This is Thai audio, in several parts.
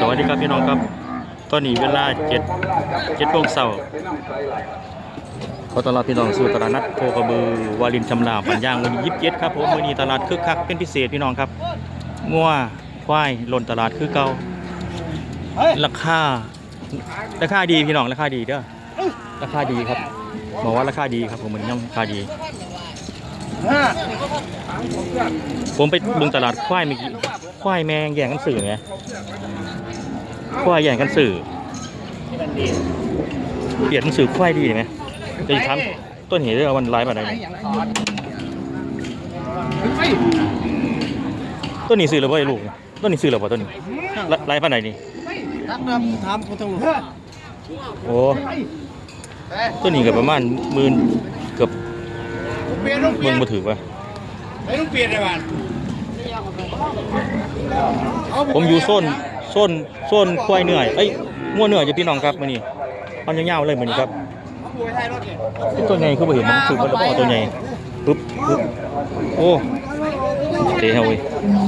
สวัสดีครับพี่น้องครับ ตอนนี้เวลาเจ็ดเจ็ดโมงเช้าขอต้อนรับพี่น้องสู่ตลาดนัดโคกระบือวารินชำลาปัญญางวันนี้ยิบเจ็ดครับผมวันนี้ตลาดคึกคักเป็นพิเศษพี่น้องครับงัวควายหล่นตลาดคือเก่าราคาราคาดีพี่น้องราคาดีเด้อราคาดีครับบอกว่าราคาดีครับผมมันย่อมราคาดี ผมไปบึงตลาดควายเมื่อกี้ ควายแมงแย่งกันสื่อไงควายแย่งกันสื่อเปลี่ยนหนังสือควายดีไหมจะทำต้นเหตุเรื่องวันไลฟ์อะไรต้นนี้ซื้อหรือเปล่าลูกต้นนี้ซื้อหรือเปล่าต้นนี้ไลฟ์ปันไหนนี่ทักนำทำคนทั้งหมดโอ้ต้นนี้ก็ประมาณหมื่นเกือบเปลี่ยนต้อมืองมาถือป่ะไม่ต้องเปลี่ยนเลยบ้าน ผมอยู่โซนโซนโซนควายเหนื่อยเอ้ยง่วเหนื่อยจะพี่น้องครับมื้อนี้เอายาวๆเลยมื้อนี้ครับมวยไทยรถเนี่ยตัวใหญ่คือบ่เห็นมันถือว่าแล้วก็เอาตัวใหญ่ปึ๊บปึ๊บโอ้เตะเฮาเว้ย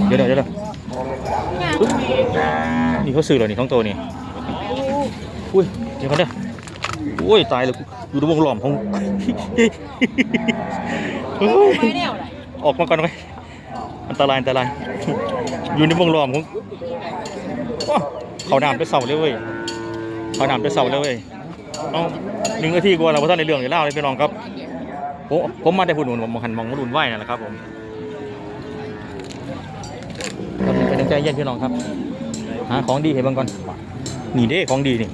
เดี๋ยวเดี๋ยวเดี๋ยวปึ๊บนี่เขาซื้อแล้วนี่ของตัวนี่อุ้ยเดี๋ยวกันเด้อโอ้ยตายเลยอยู่ในวงล้อมของออกมาก่อนไว้อั นตรายอันตราย อยู่ในวงล้อมของโอ้เขาน้ำไปเสาเลยเว้ยเขาน้ำไปเสาเลยเว้ยเอาหนึ่งนาทีกว่าเราท่านในเรื่องจะเล่าเลยพี่น้องครับผมผมมาแต่พูดหนุนผมมองหันมองรุ่นไหวนั่นแหละครับผมเป็นใจเย็นพี่น้องครับ หาของดีให้เบิ่งก่อนนี่เด้ของดีนี่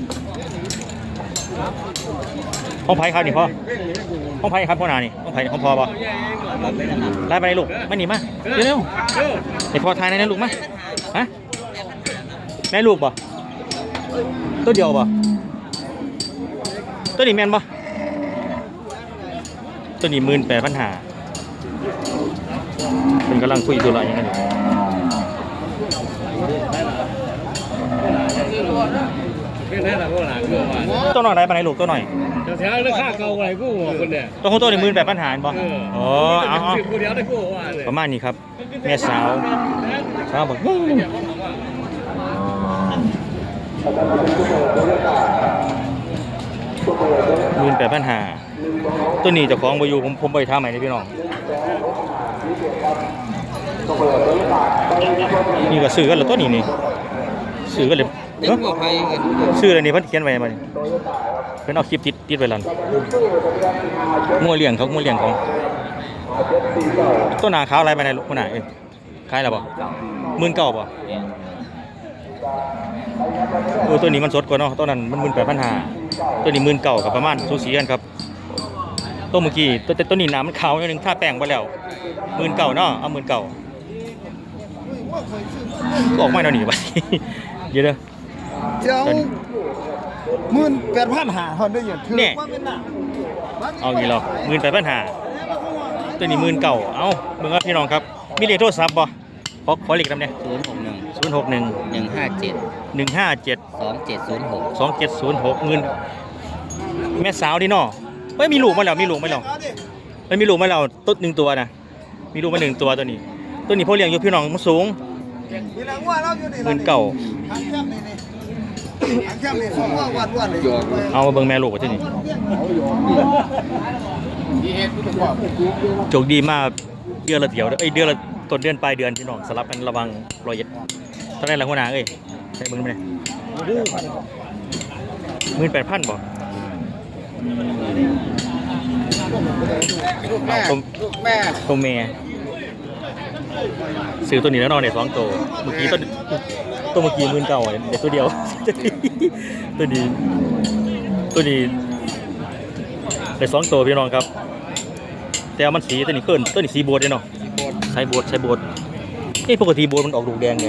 ห้องไผ่ครับนี่พ่อห้องไผ่ครับพ่อนานี่ห้องไผ่ห้องพอป่ะไล่ไปไหนลูกไม่หนีมาเร็วๆไอพ่อทายในนั้นลูกมาฮะแม่ลูกป่ะตัวเดียวป่ะตัวนี้แมนปะตัวนี้มื่นแปดพันหาเป็นกำลังคุยตัวอะไรอย่างนั้นอยู่ เป็นแค่หลังหลังเรื่องว่าตัวหน่อยได้ปะไหนลูกตัวหน่อย จะแท้ราคาเก่าอะไรกูบอกคนเนี่ย ตัวของตัวนี้หมื่นแปดพันหาปะอ๋อเอาเอากูเดียวได้กูว่าเลยประมาณนี้ครับ แม่สาวสาวบอกหมื่นแปดพันหาตัวนี้เจะคล้าของไปอยู่ผมผมไปท่าใหม่เลยพี่น้อง นี่ก็ซื้อกันแล้วตัวนี้นี่ซื้อกันเลย เนเอ้อหัวไฟกันชื่ออะไรนี่เพิ่นเขียนไว้มานี่เพิ่นเอาคลิปติดติดไว้แล้วงัวเลี้ยงเขางัวเลี้ยงของตัวหนาขาวอะไรไปไหนลูกคนไหนเอ้ยขายแล้วบ่หมื่นเก้าบ่เออตัวนี้มันสดกว่าเนาะตัวนั้นมันหมื่นแปดพันห้าตัวนี้หมื่นเก้ากับประมาณสูสีกันครับตัวเมื่อกี้ตัวแต่ตัวนี้น้ำมันขาวนิดนึงถ้าแป้งไปแล้วหมื่นเก้าเนาะเอาหมื่นเก้าก็ออกไมาแล้วนี่บัดนี้เดี๋ยวเด้อ เจ้าหมื่นแปดพันหาคนได้ยังถือเนี่ย ว่าเป็นหนักเอางี้เหรอหมื่นแปดพันหาตัวนี้หมื่นเก่าเอาเบิ่งครับพี่น้องครับ มีเลขโทรศัพท์บ่ขอขอเลขนำเนี่ยศูนย์หกหนึ่งศูนย์หกหนึ่งหนึ่งห้าเจ็ดหนึ่งห้าเจ็ดสองเจ็ดศูนย์หกสองเจ็ดศูนย์หกหมื่นแม่สาวดิเนาะเฮ้ยมีลูกมาแล้วมีลูกมาแล้วเฮ้ยมีลูกมาแล้วต้นหนึ่งตัวนะมีลูกมาหนึ่งตัวตัวนี้ ตัวนี้พ่อเลี้ยงอยู่พี่น้องมันสูงมีนางว่าเราอยู่นี่หมื่นเก่า เลยเอามาเบิ่งแม่ลูกว่าที่นี่โชคดีมากเดือนละเดียวเอ้ยเดือนละต้นเดือนปลายเดือนพี่น้องสลับกันระวังรอยเย็ดเท่าไหร่ละหัวหน้าเอ้ยใช่เบิ่งไหมหมื่นแปดพันบ่ลูกแม่เอาตัวลูกแม่ตัวเมีย ซื้อตัวนี้แล้วนอนเนี่ยสองตัวเมื่อกี้ตัวตัวเมื่อกี้หมื่นเก้าเด็กตัวเดียว ตัวนี้ตัวนี้ได้สองตัวพี่น้องครับ แต่ว่ามันสีตัวนี้ขึ้นตัวนี้สีโบดเลยเนาะใช้โบดใช้โบดนี่ปกติโบดมันออกลูกแดงไง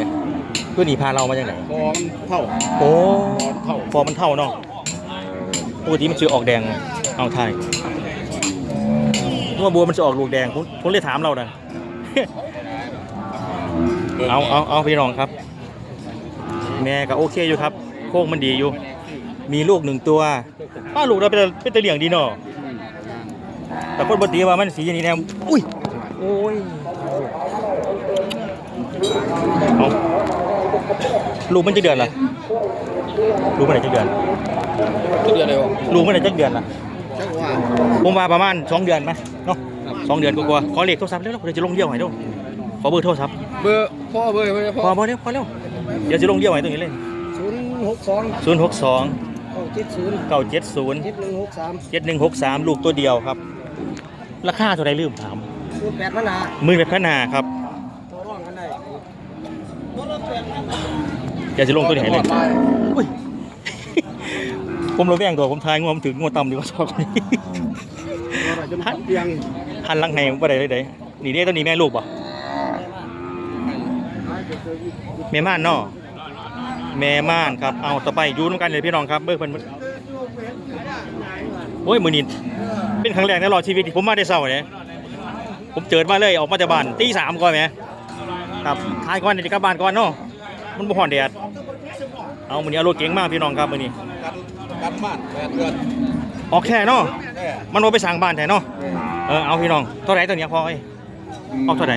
ตัวนี้พาเรามาจากไหนฟองเท่าโอ้เท่าฟอร์มมันเท่าเนาะปกติมันจะออกแดงเอาไทยว่าบัวมันจะออกลูกแดงผมผมเลยถามเรานะ เอาเอาเอาพี่น้องครับ แม่ก็โอเคอยู่ครับโค้งมันดีอยู่ มีลูกหนึ่งตัวป้าลูกเราเป็นเป็นตะเหลี่ยงดีเนาะแต่คนบดีว่ามันสีอย่างนี้แนวอุ้ยโอ้ยเอาลูกมันจะเดือนละลูกมันไหนจะเดือนก็เดือนเลยวะลูกมันไหนจะเดือนละจังหวะผมว่าประมาณสองเดือนไหมเนาะสองเดือนกว่าๆขอเลขโทรศัพท์เร็วๆเดี๋ยวจะลงเดี่ยวให้ดู ขอเบอร์โทรศัพท์เบอร์พ่อเบอร์ไม่ใช่พพ่ออพอเร็วพอเร็วเดี๋ยวจะลงเดี่ยวให้ตรงนี้เลยศูนย์หกสองศูนย์หกสองเก้าเจ็ดศูนย์เก้าเจ็ดศูนย์เจ็ดหนึ่งหกสามเจ็ดหนึ่งหกสามลูกตัวเดียวครับ ราคาเท่าไรลืมถามศูนย์แปดพันห้าหมื่นแปดพันห้าครับต่อรองกันได้เดี๋ยวจะลงตัวนี้ให้เลยอุ้ย ผมระแวงตัวผมทายงวผมถึงงวต่ำดีกว่าชอบนี้หันเพียงหันหลังให้ผมไปได้เลยเด้นี่เด้ตัวนี้แม่ลูกป่ะ แม่ม่านเนาะแม่ม่านครับ เอาต่อไปอยูนำกันเลยพี่น้องครับ เบิกเพิ่นโอ้ยมือนี้เป็นครั้งแรกในรอบชีวิตที่ผมมาได้เศร้าเนี่ยผมเจิดมาเลยออกมาจากบ้านตีสามก่อนไหมครับทายก่อนเดี๋ยวจะกลับบ้านก่อนเนาะมันบ่ฮ้อนแดดเอามือนี้เอารถเก๋งมากพี่น้องครับมือนี้กันบ้านแปดเดือนออกแค่เนาะแค่มันว่าไปสั่งบ้านแท้เนาะเออเอาพี่น้องเท่าไหรตัวเนี้ยพอไอ้ย เอาเท่าไหร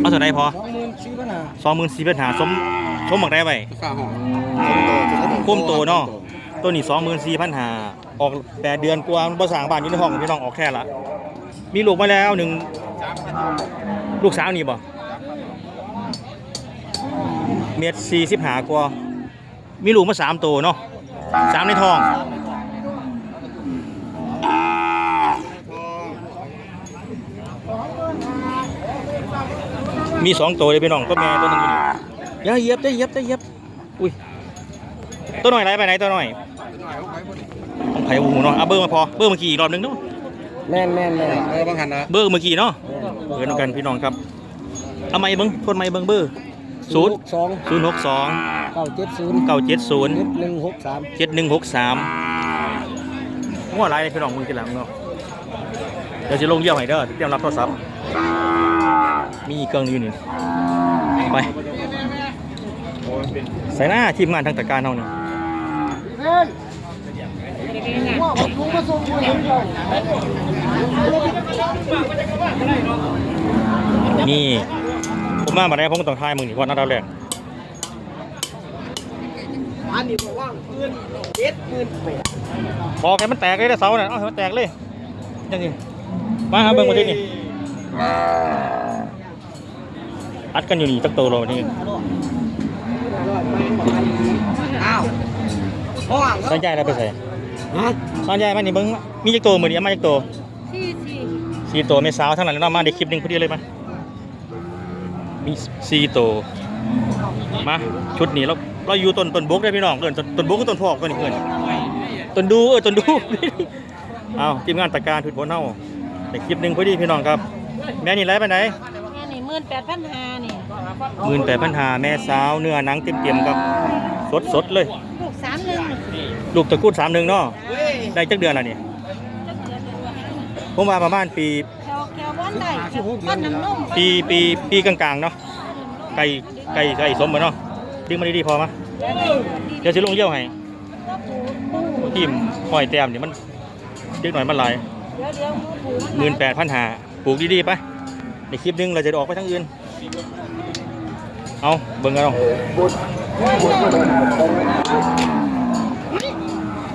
เอาเท่าไหรพอสองหมื่นสี่พันห้าสองหมื่นสี่พันหาสมสมหมักได้ไปข้าห้องคุ้มโตเนาะตัวนี้สองหมื่นสี่พันหาออกแปดเดือนกว่ามันภาษางบ้านอยู่ในห้องพี่น้องออกแค่ละมีลูกมาแล้วหนึ่งลูกสาวนี่บ่เม็ดสี่สิบหากว่ามีลูกมาสามตัวเนาะสามในท้อง มีสองตัวเลยพี่น้องก็แม่ตัวหนึงอยู่นี่อย่าเหยียบจะเหยียบจะเหยียบอุ้ยตัวหน่อยไรไปไหนตัวหน่อยต้องไผ่หูเนาะเอาเบอร์มาพอเบอร์เมื่อกี้อีกรอบหนึงเนาะแม่นแม่นแม่นเออบางหันนะเบอร์เมื่อกี้เนาะเบอร์นำกันพี่น้องครับเอาไม้เบิ้งทนไม้เบิ้งเบอร์ศูนย์สองศูนย์หกสองเก้าเจ็ดศูนย์เก้าเจ็ดศูนย์เจ็ดหนึ่งหกสามเจ็ดหนึ่งหกสามง้อไรเลยพี่น้องมึงทีหลังเนาะเดี๋ยวจะลงเยี่ยมให้เด้อเตรียมรับโทรศัพท์ มีอีกเครื่องนึงอยู่นี่ไปใส่หน้าทีมงานทางจัดการเฮานี่เฮ้ยว่าผมรู้มาส่งมือถือเรานี่ผมมาบัดนี้ผมก็ต้องทายมึงนี่ก่อนนะดาวแรกอันนี้บอกว่าหมื่นเจ็ดหมื่นแปดบอกให้มันแตกเลยนะเสาน่ะเอาให้มันแตกเลยจังซี่มาหาเบิ่งมาที่นี่ อัดกันอยู่นี่ตักโตเรานี่อ้าวห้องสัญญาณอะไรไปใส่ฮะสัญญาณมันนี่เบิ่งมีจักโตมื้อนี้เอามาจักโตสี่สี่สี่โตไม่สาวทั้งนั้นแล้วเนาะมาได้คลิปหนึงพอดีเลยมามีสี่โตมาชุดนี้เราเราอยู่ต้นต้นบกได้อพี่น้องเอิ้นต้นต้นบกก็ต้นพอกตัวนี้เอิ้นต้นดูเออต้นดูเอาทีมงานตะการถุดผลเฮาในคลิปหนึ่งพอดีพี่น้องครับ แม่นี่ไรไปไหนแม่นี่หมื่นแปดพันห้านี่หมื่นแปดพันหาแม่สาวเนื้อหนังเต็มเต็มๆครับสดสดๆเลย ลูกสามหนึ่งลูกตะกรุดสามหนึ่งเนาะได้จักเดือนละนี่ผมว่าประมาณปีแควแควบ้านได้บ้านน้ำนมปีปีปีกลางๆเนาะไก่ไก่ไก่สมบ่เนาะดึงมาดีๆพอมะเดี๋ยวสิลงเยี่ยวให้ก็ปูปูทีมหอยแต้มนี่มันเด็กหน่อยมันหลายเดี๋ยวเดี๋ยวปูหมื่นแปดพันหาปลูกดีๆไป ในคลิปหนึงเราจะออกไปทั้งอื่น เอาเบิ่งกันเอา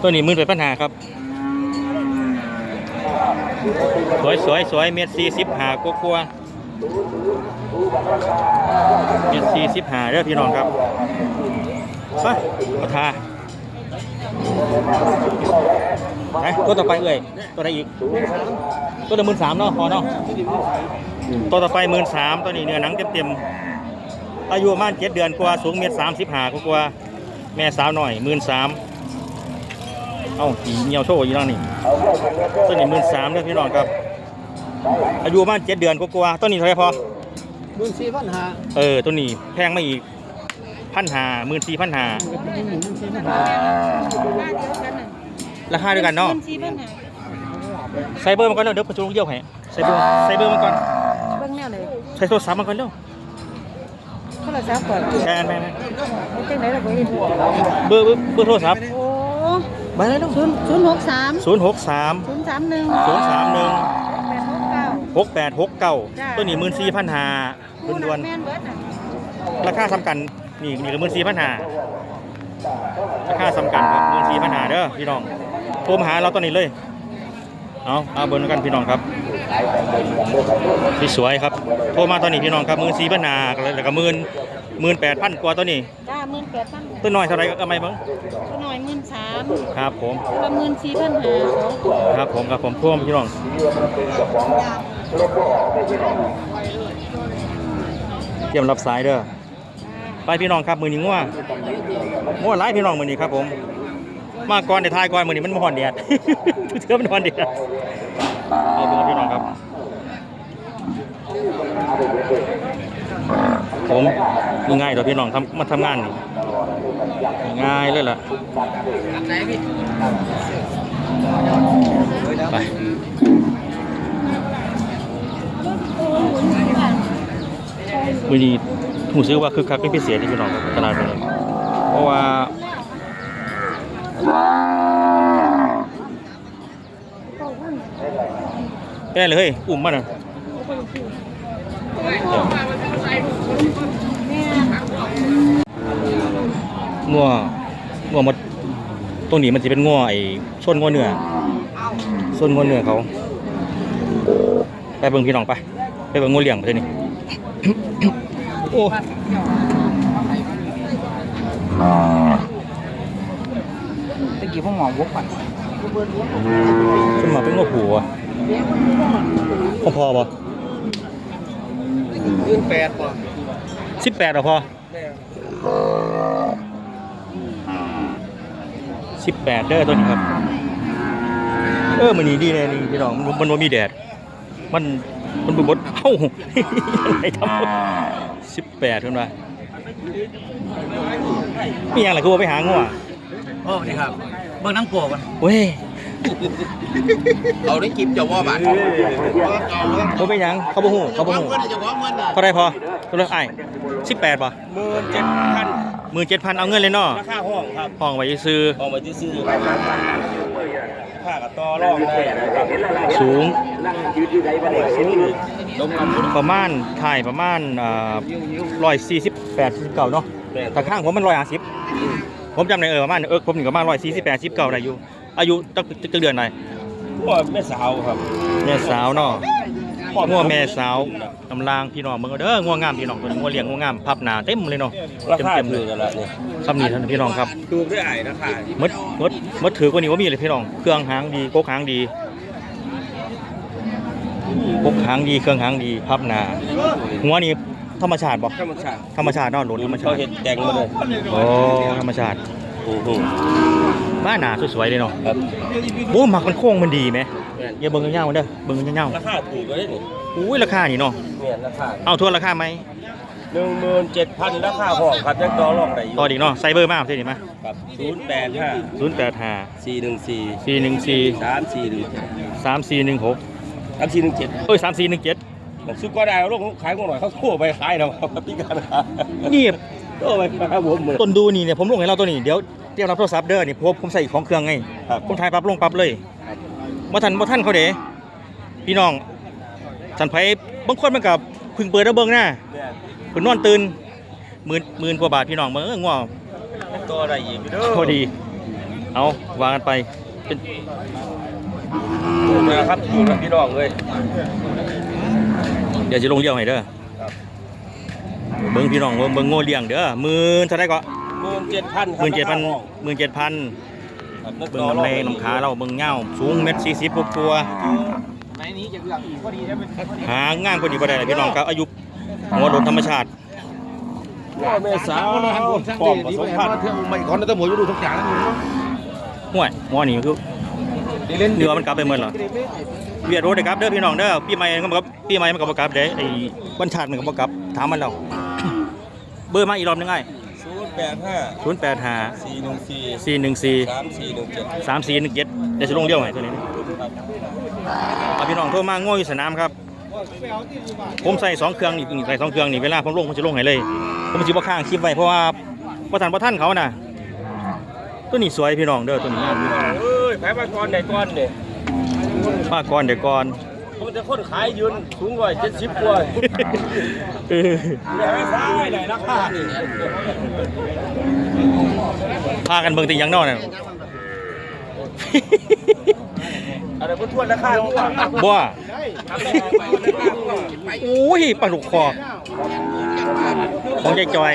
ตัวนี้มื่นแปดพันหาครับ สวยสวยสวยเมตรสี่สิบหากลัวๆเมตรสี่สิบหาเด้อพี่น้องครับไปเอาทา ไปตัวต่อไปเอ่ยตัวไหนอีก ตัวละหมื่นสามเนาะพอเนาะตัวต่อไปหมื่นสามตัวนี้เนื้อหนังเต็มๆอายุประมาณเจ็ดเดือนกว่าสูงเมตรสามสิบห้ากว่าๆแม่สาวหน่อยหมื่นสามเอ้าผีเหี่ยวโชว์อยู่แล้วนี่ตัวนี้หมื่นสามเด้อพี่น้องครับ อายุประมาณเจ็ดเดือนกว่าๆตัวนี้เท่าไหรพอหมื่นสี่พันห้าเออตัวนี้แพงมาอีกพันหาหมื่นสี่พันหา ราคาเดียวกันเนาะหมื่สี่พันห้าใส่เบอร์มันก่อนเร็วเดี๋ยวประจุลงเยี่ยวให้ใส่เบอร์ใส่เบอร์มันก่อนเบิ่งแนวไหนใส่โทรศัพท์มันก่อนเร็วโทรศัพท์ก่อนแชร์ไปไหมไม่จังไหนล่ะบ่เห็นเบอร์เบอร์เบอร์โทรศัพท์โอ้ไปเลยลูกศูนย์ศูนย์หกสามศูนย์หกสามศูนย์สามหนึ่งศูนย์สามหนึ่งแปดหกเก้าหกแปดหกเก้าจ้าตัวนี้หมื่นสี่พันหาผู้ด่วนแม่นเบิดน่ะๆราคาทำกันนี่นี่ก็หมื่นสี่พันหาราคาสำคัญครับหมื่นสี่พันหาเด้อพี่น้อง โทรมาหาเราตอนนี้เลย เอาเอาเบอร์นั้นกันพี่น้องครับที่สวยครับ โทรมาตอนนี้พี่น้องครับหมื่นสี่พันหาแล้วก็หมื่นหมื่นแปดพันกว่าตัวนี้จ้าหมื่นแปดพันตัวน้อยเท่าไหรก็ไม่เบ้างตัวหน่อยหมื่นสามครับผมตัวหมื่นสี่พันห้าสองตัวครับผมครับผมพ่วงพี่น้องเตรียมรับสายเด้อไปพี่น้องครับมือนี้ง่วงง่วงไล่พี่น้องมือนี้ครับผม มาก่อนเดี๋ยวทายก่อนมือนี้มันมาหอนแดดเชื่อมันหอนแดดเอาเบอร์พี่น้องครับ ผมง่ายๆต่อพี่น้องทำมาทำงานนี่ง่ายเลยล่ะไปมือนี้หูซื้อว่าคือคักเป็นพิเศษที่พี่น้องตลาดนี้เพราะว่า แป้เลยเฮ้ยอุ่มมันอะงัวงัวหมดตรงนี้มันจะเป็นงัวไอ้ส้นงัวเนื้อส่วนงูเหนือเขาไปเบิ่งพี่น้องไปไปเบิ่งงูเหลี่ยงไปเลยนี่โอ้ตะกี้พวกหมอวกปันขึ้นมาเป็นงูผัว พอพอบ่ยื่นแปดป่ะสิบแปดหรอพอสิบแปดเด้อตัวนี้ครับ เออมันนี่ดีเลยนี่พี่น้องมันมันบ่มีแดด มันมันบุบดเอ้าอะไรทำสิบแปดขึ้นมามีอย่างไรคือว่าไปหางัวโอ้ดีครับเบิ่งน้ำกัวกันเว้ย เอาได้กิบจะว่าบาทเขาเป็นหยังเขาบ่ฮู้เขาบ่ฮู้เงินจะว่าเงินน่ะเท่าไรพอตัวละไอ้สิบแปดป่ะหมื่นเจ็ดพันหมื่นเจ็ดพันเอาเงินเลยเนาะราคาห้องครับห้องไว้ซื้อห้องไว้ที่ซื้อค่ากับต่อรองได้นะครับสูงลงมาพุทธประมาณถ่ายประมาณร้อยสี่สิบแปดสิบเก้าเนาะแต่ข้างผมมันร้อยห้าสิบผมจำได้เออประมาณเออผมนี่ประมาณร้อยสี่สิบแปดสิบเก้าได้อยู่อายุตั้งตั้งเดือนไหน ว่าแม่สาวครับแม่สาวเนาะงัวแม่สาวกำลางพี่น้องเบิ่งเอาเด้องัวงามพี่น้องตัวนี้งัวเลี้ยงงัวงามพับหนาเต็มเลยเนาะราเต็มคาเต็มเลถือยกันละเนี่ยคำนี้ท่านพี่น้องครับถูกด้วยไอ้ราคามดมดมดถือกว่านี้ว่ามีเลยพี่น้อง เครื่องหางดีกกหางดีกกหางดีเครื่องหางดีพับหนาหัวนี่ธรรมชาติบ่ธรรมชาติธรรมชาติเนอนหลุนธรรมชาเขาติเห็ดแต่งมาเลยโอ้ธรรมชาติโอ้โห บ้านหนาสวยๆเลยเนาะครับโอ้หมักมันโค้งมันดีไหมอย่าเบิ่งเงาๆมันเด้อเบิ่งเงาราคาถูกเลยนี่ๆอุ้ยราคานี่เนาะเนี่ยราคาเอาทวนราคาไหมหนึ่งหมื่นเจ็ดพันราคาห้องครับยังต่อรองได้อยู่ต่อดีกเนาะไซเบอร์มากใช่ไหมมาครับศูนย์แปดห้าศูนย์แปดห้าสี่หนึ่งสี่สี่หนึ่งสี่สามสี่หนึ่งเจ็ดสามสี่หนึ่งหกสามสี่หนึ่งเจ็ดเอ้ยสามสี่หนึ่งเจ็ดซุปก็ได้ลูกขายกูหน่อยเขาทั่วไปขายนะครับพี่การนี่ทั่วไปครับผมเหมือนต้นดูนี่เนี่ยผมลงให้เราตัวนี้เดี๋ยว เตรียมรับโทรศัพท์เด้อนี่เพราะผมใส่ของเครื่องไงครับผมถ่ายปั๊บลงปั๊บเลยบ่ทันบ่ทันเขาเด้พี่น้องสันไผบางคนมันกับเพึ่งเปิดแล้วเบิ่งหน้าเนี่ยเพิ่นนอนตื่นหมื่นหมื่นกว่าบาทพี่น้องเบิ่งเออง่วงตัวอะไรอีกพี่เด้อพอดี เอาวางกันไปเป็นถูกนะครับถูกนะพี่น้องเลยเดี๋ยวจะลงเลี้ยวให้เด้อครับเบิ่งพี่น้องเบิ่งเบิ่งโง่เลี้ยงเด้อหมื่นเท่าไหร่ก็ หมื่นเจ็ดพันหมื่นเจ็ดพันหมื่นเจ็ดพันเบิ่งลำแรงลำขาเราเบิ่งเงาสูงเม็ดสี่สิบกว่าๆไหนนี้จะเลือกพอดีได้เป็นหางามกว่านี้บ่ได้เลยพี่น้องครับอายุหัวโดนธรรมชาติแม่สาวปอมผสมพันธุ์เที่ยวไม่ก่อนแต่หมดอยู่ดูทุกอย่างนั่นห่วยหัวนี่คือเล่นเรือมันกลับไปเมื่อหรอเวียดโรดเด้อครับเด้อพี่น้องเด้อปีใหม่มันก็บ่ปีใหม่มันก็บ่กลับเด้ไอ้วันชาติมันก็บ่กลับถามมันแล้วเบอร์มาอีกรอบหนึงไง ศูนย์แปดห้า085สี่หนึ่งสี่414สามสี่หนึ่งเจ็ด3417เดี๋ยวสิลงเลี้ยวให้ตัวนี้เอาพี่น้องโทรมาโง่อยู่สนามครับ ผมใส่สองเครื่องนี่ใส่สองเครื่องนี่เวลาผมลงผมจะลงให้เลย ผมสิบ่ค้างคลิปไว้เพราะว่าบ่ทันบ่ทันเขาน่ะตัวนี้สวยพี่น้องเด้อตัวนี้งามอยู่เอ้ยแพ้มาก่อนไหนก่อนเนี่ยมาก่อนเดี๋ยวก่อน ผมจะคนขายยืนสูงร้อยเจ็ดสิบกว่าเอออย่าให้ซ้ายไหนราคานี่พากันเบิ่งติหยังนอกน่ะอะไรก็ทวนราคาทั่วบ่โอ้ยปลาลูกคอของยายจอย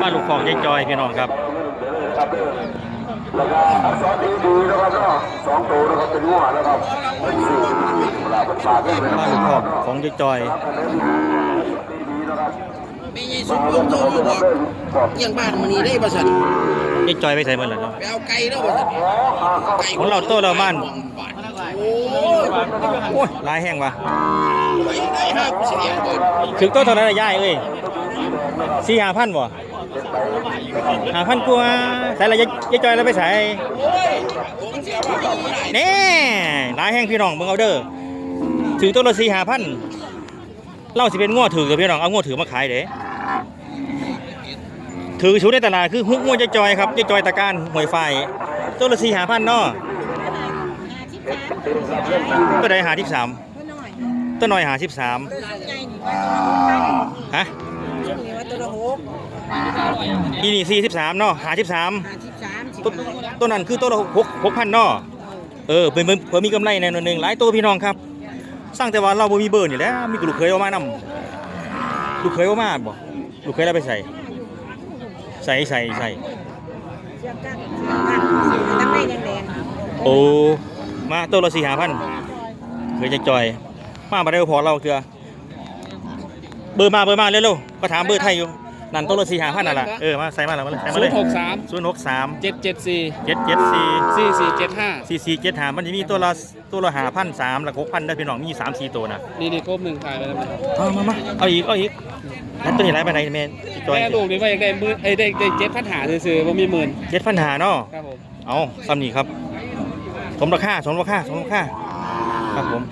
ปลาลูกคอยายจอยพี่น้องครับ ปลาลูกคอของยายจอยไม่ใช่สุดยอดโตมาบอกยังบ้านมันนี่ได้ประสันยายจอยไปใส่เบิ่นล่ะเนาะไปเอาไก่แล้วประสันไก่ของเราโตเราบ้านโอ้ยโอ้ยหลายแห้งว่ะไปได้ห้าเสียเกินถึงโตเท่านั้นละยายเอ้ย สี่ห้าพันบ่ห้าพันกว่าใส่ละยายจอยแล้วไปใส่เสียว่น่หลายแห้งพี่น้องเบิ่งเอาเด้อถือตัวละสี่ห้าพันเล่าสิเป็นง้อถือกับพี่น้องเอาง้อถือมาขายเด้ถือชุดในตลาดคือฮุกง้อยายจอยครับยายจอยตะการหวยไฟตัวละสี่ห้าพันเนาะตัวใดหาที่สามตัวน้อยหาสิบสามฮะ อีนี่สี่สิบสามเนาะหาสิบสามตัวตัวนั้นคือตัวละหกหกพันเนาะเออเพิ่มเพิ่มมีกำไรแน่นอนหนึ่งหลายตัวพี่น้องครับสร้างแต่ว่าเราบ่มีเบอร์นี่แหล้วมีลูกเคยเอามานำลูกเคยเอามาบ่ลูกเคยเอาไปใส่ ใส่ใส่ใส่น้ำไม่แดงโอ้มาตัวละสี่หาพันเคยจะจอย มามาได้พอเราเถื่อ เบอร์มาเบอร์มาเร็วๆก็ถามเบอร์ไทยอยู่นั่นตัวละสี่หาพันนั่นแหละเออมาใส่มาแล้วมาเลยใส่มาศูเลนยย์หกสามศูนย์หกสามเจ็ดเจ็ดสี่เจ็ดเจ็ดสี่สี่สี่เจ็ดห้าสี่สี่เจ็ดหามันจะมีตัวละตัวละหาพันสามละหกพันได้พี่น้องมีสามสี่ตัวนะนี่นี่ครบหนึ่งขายไปแล้วไหมเอามามาเอาอีกเอาอีกแล้วตัวนี้ไรไปไหนแม่จอยแม่ลูกนี่ว่าอยากได้หมื่นเอ้ยได้ได้เจ็ดพันหาซื้อๆว่ามีหมื่นเจ็ดพันหาเนาะครับผมเอาซ้ำนี่ครับสมราคาสมราคาสมราคาครับผม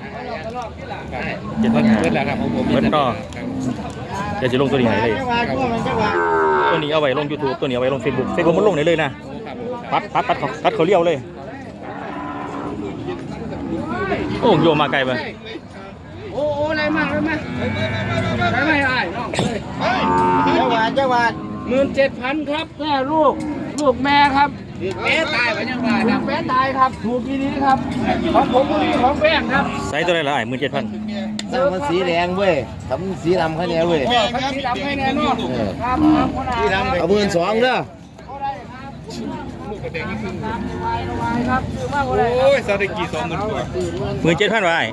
ครับเจ็ดพันหาเบิดแล้วครับของผมเบิดต่อครับเดี๋ยวจะลงตัวนี้ให้เลยตัวนี้เอาไว้ลง YouTube ตัวนี้เอาไว้ลง Facebook Facebook มันลงได้เลยนะครัดตัดตัดเขาตัดเขาเลี้ยวเลย โอ้โยมมาไกลไปโอ้โอ้ไรมาอะไรมาอะไรไมาไอ้น้องเจ้าว่าเจ้าว่าหมื่นเจ็ดพันครับแม่ลูกลูกแม่ครับแม่ตายไปยังไงครับแม่ตายครับถูกทีนี้ครับของผมของแป้งครับไซส์ตัวไหนละไอ้หมื่นเจ็ดพัน สั่งมันสีแดงเว้ยทำสีดำเขาเนี่ยเว้ยพันสีดำให้แน่นอนครับครับคนอ่านครับเอาหมื่นสองเด้อครับซื้อมากกว่าไรครับโอ้ยสถิติสองหมื่นกว่าหมื่นเจ็ดพันวะไอ้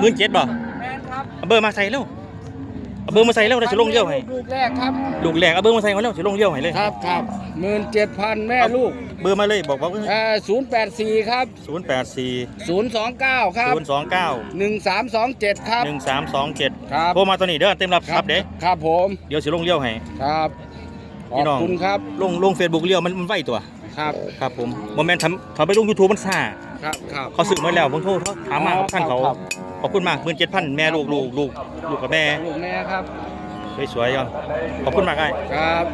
หมื่นเจ็ดบ่แม่นครับเอาเบอร์มาใส่เร็ว เอาเบอร์มาใส่เร็วเดี๋ยวจะลงเลี้ยวให้ลูกแรกครับ ลูกแหลกเอาเบอร์มาใส่เขาเร็วจะลงเลี้ยวให้เลยครับครับหมื่นเจ็ดพันแม่ลูกเบอร์มาเลยบอกว่าอ่าศูนย์แปดสี่ครับศูนย์แปดสี่ศูนย์สองเก้าครับศูนย์สองเก้าหนึ่งสามสองเจ็ดครับหนึ่งสามสองเจ็ดครับโทรมาตัวนี้เด้อเต็มรับครับเด้ครับผมเดี๋ยวสิลงเลี้ยวให้ครับขพี่อบน้องคุณครับลงลงเฟซบุ๊กเลี้ยวมันมันไวตัวครับครับผมโมเมนต์ทำทำไปลงยูทูบมันซ่าครับครับเขาสึกมาแล้วผมโทษเขาถามมาครับท่านเขาครับ ขอบคุณมากหมื่นเจ็ดพันแม่ลูกลูกลูกลูกกับแม่ลูกแม่ครับสวยๆยังขอบคุณมากไอ้ครับ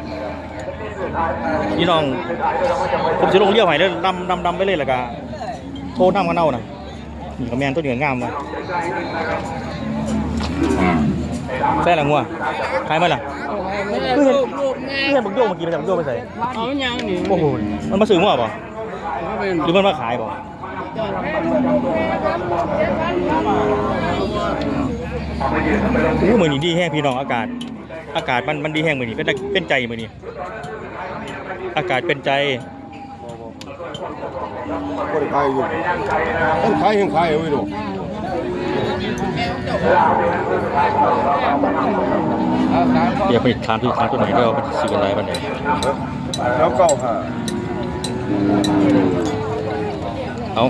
พี่น้องผมจะลงเลี้ยวให้เลยดำดำดำไปเลยและกะโทษน้ำกันเอานะนี่ก็แมนตัวเหนืองามว่ะแซ่ละงัวขายไหมล่ะแม่เพื่อนลูกลูกแม่ไม่ใช่บักโยกเมื่อกี้มันจะบักโยกไปใส่เอาอย่างนี้โอ้โหมันมาซื้องัวป่ะเอาเป็นหรือมันมาขายป่ะโอ้มือนี้ดีแห้งพี่น้องอากาศ อากาศมันมันดีแห้งมือนี้เป็นเป็นใจมือนี้อากาศเป็นใจคนขายอยู่คนขายยังขายอยู่เนาะเดี๋ยวไปถามที่ถามตัวไหนก็เอาไปซื้ออะไรบ้างเนี่ยแล้วเก้าห้า เอา